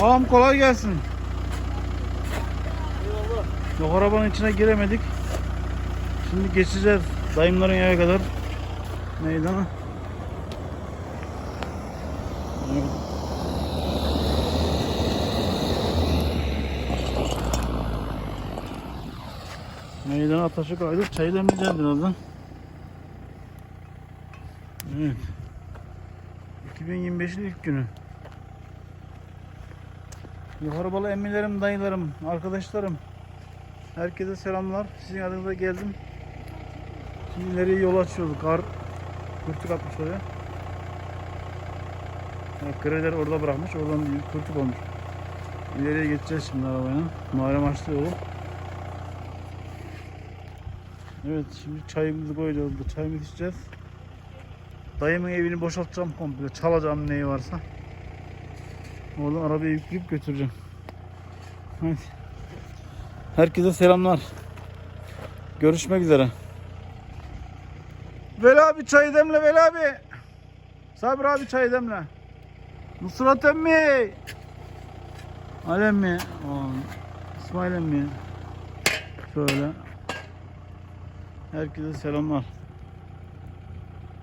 Ağam kolay gelsin. Yok arabanın içine giremedik. Şimdi geçeceğiz dayımların eve kadar meydana. Meydana taşı koyduk. Çayı demleyeceğiz birazdan. Evet. 2025'in ilk günü. Yukarı balı emmilerim, dayılarım, arkadaşlarım. Herkese selamlar. Sizin adınıza geldim. Şimdi ileriye yol açıyorduk. Kar kurtuk atmış oraya. Kreler orada bırakmış. Oradan kurtuk olmuş. İleriye geçeceğiz şimdi arabayla. Muharrem açtı yolu. Evet şimdi çayımızı koyacağız. Çayımızı içeceğiz. Dayımın evini boşaltacağım komple. Çalacağım neyi varsa. Oradan arabayı yükleyip götüreceğim. Hadi. Herkese selamlar. Görüşmek üzere. Veli abi çay demle Veli abi. Sabri abi çay demle. Nusrat emmi. Ali emmi. Aa, İsmail emmi. Şöyle. Herkese selamlar.